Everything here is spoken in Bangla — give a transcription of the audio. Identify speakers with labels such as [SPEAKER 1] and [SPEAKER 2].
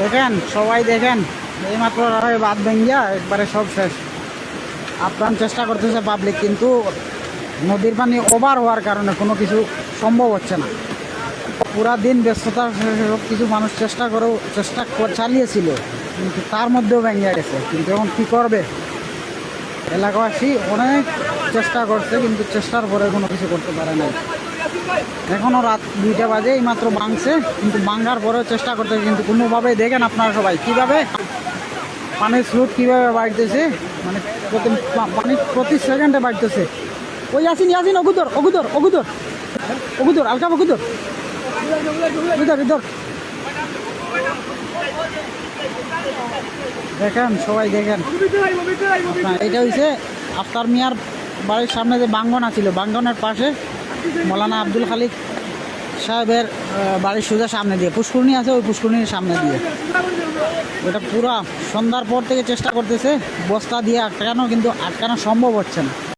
[SPEAKER 1] দেখেন, সবাই দেখেন, এইমাত্র বাদ ভেঙ্গিয়া একবারে সব শেষ। আপ্রাণ চেষ্টা করতেছে পাবলিক কিন্তু নদীর পানি ওভার হওয়ার কারণে কোনো কিছু সম্ভব হচ্ছে না। পুরা দিন ব্যস্ততার সব কিছু মানুষ চেষ্টা করেও, চেষ্টা চালিয়েছিল, কিন্তু তার মধ্যেও ভেঙে গেছে। কিন্তু এখন কী করবে? এলাকাবাসী অনেক চেষ্টা করছে, কিন্তু চেষ্টার পরে কোনো কিছু করতে পারে নাই। এখনও রাত দুইটা বাজে এইমাত্র ভাঙছে, কিন্তু ভাঙার পরেও চেষ্টা করতে কিন্তু কোনোভাবে দেখেন আপনারা সবাই কীভাবে পানির স্রোত কীভাবে বাড়তেছে মানে প্রতি পানি প্রতি সেকেন্ডে বাড়তেছে। ওই আসিন আসিন অগুদর অগুদর অগুদর অগুদর আলকা অগুদর। দেখেন, সবাই দেখেন। এটা হইছে, আফতার মিয়ার বাড়ির সামনে যে বাঙ্গন ছিল বাঙ্গনের পাশে মৌলানা আব্দুল খালিক সাহেবের বাড়ির সোজা সামনে দিয়ে। পুষ্করণী আছে ওই পুষ্করণীর সামনে দিয়ে। ওটা পুরা সন্ধ্যার পর থেকে চেষ্টা করতেছে, বস্তা দিয়ে আটকানো, কিন্তু আটকানো সম্ভব হচ্ছে না।